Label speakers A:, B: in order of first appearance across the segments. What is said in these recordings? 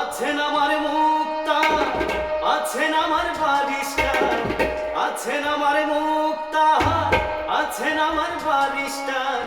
A: আছেন আমার আছেন আমার বারিস্টার আছেন আমার মুক্তা আছেন আমার বারিস্টার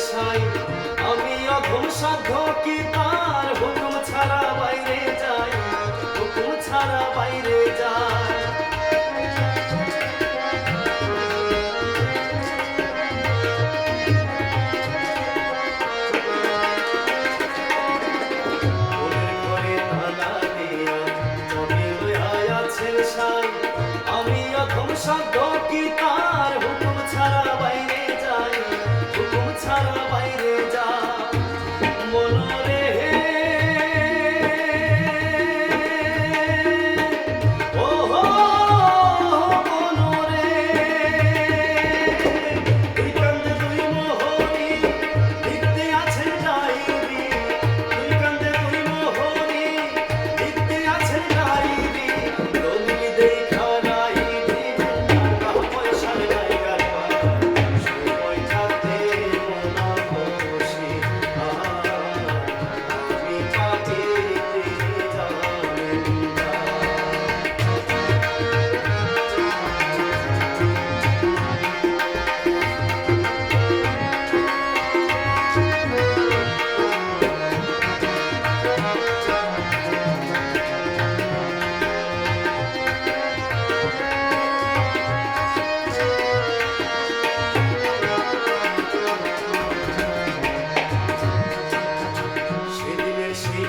A: সাই আমি অধম সাধ্য কি তার হুকুম ছাড়া বাইরে যাই? হুকুম ছাড়া বাইরে আমি অধম সাধ্য কি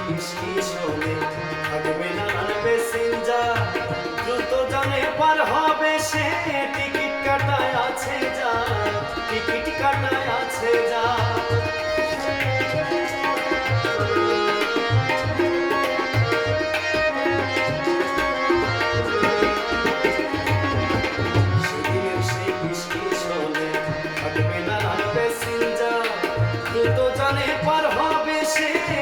A: বৃষ্টি সবে থাকবে না প্যাসেঞ্জার দ্রুত জানে পার হবে সে টিকিট কাটায় আছে যা টিকিট কাটায় আছে যা তো জানে পার হবে সে